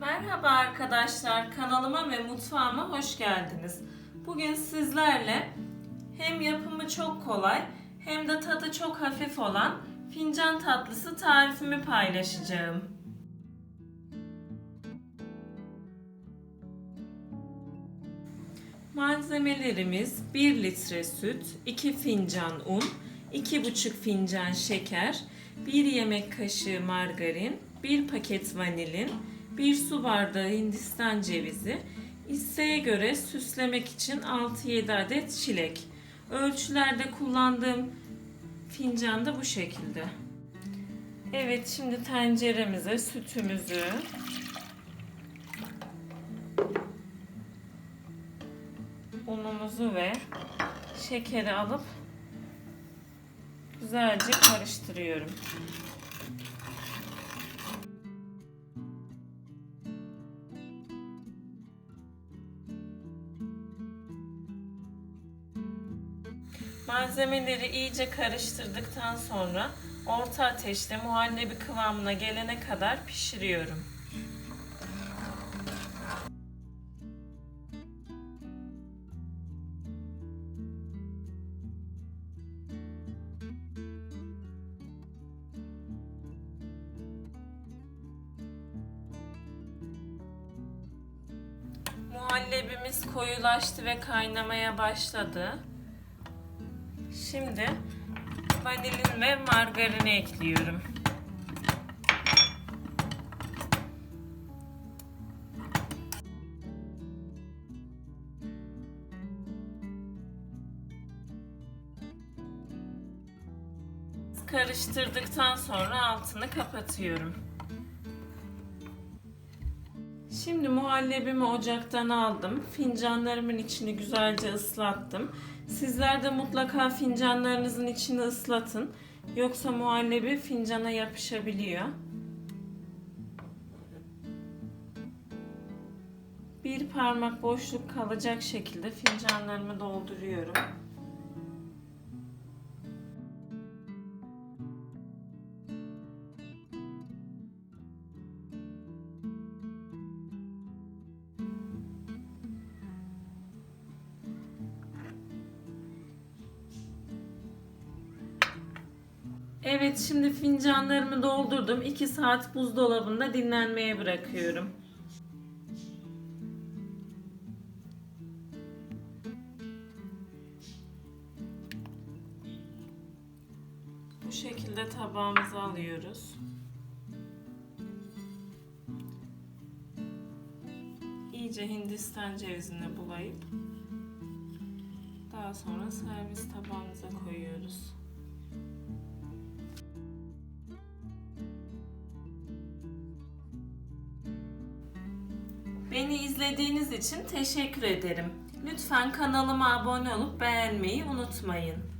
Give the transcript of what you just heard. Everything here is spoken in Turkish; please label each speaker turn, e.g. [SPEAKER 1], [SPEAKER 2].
[SPEAKER 1] Merhaba arkadaşlar, kanalıma ve mutfağıma hoş geldiniz. Bugün sizlerle hem yapımı çok kolay hem de tadı çok hafif olan fincan tatlısı tarifimi paylaşacağım. Malzemelerimiz 1 litre süt, 2 fincan un, 2,5 fincan şeker, 1 yemek kaşığı margarin, 1 paket vanilin, 1 su bardağı hindistan cevizi, isteğe göre süslemek için 6-7 adet çilek. Ölçülerde kullandığım fincan da bu şekilde. Evet şimdi tenceremize sütümüzü unumuzu ve şekeri alıp güzelce karıştırıyorum. Malzemeleri iyice karıştırdıktan sonra orta ateşte muhallebi kıvamına gelene kadar pişiriyorum. Muhallebimiz koyulaştı ve kaynamaya başladı. Şimdi vanilin ve margarini ekliyorum. Karıştırdıktan sonra altını kapatıyorum. Şimdi muhallebimi ocaktan aldım. Fincanlarımın içini güzelce ıslattım. Sizler de mutlaka fincanlarınızın içini ıslatın. Yoksa muhallebi fincana yapışabiliyor. Bir parmak boşluk kalacak şekilde fincanlarımı dolduruyorum. Evet şimdi fincanlarımı doldurdum. 2 saat buzdolabında dinlenmeye bırakıyorum. Bu şekilde tabağımıza alıyoruz. İyice hindistan cevizini bulayıp daha sonra servis tabağımıza koyuyoruz. Beni izlediğiniz için teşekkür ederim. Lütfen kanalıma abone olup beğenmeyi unutmayın.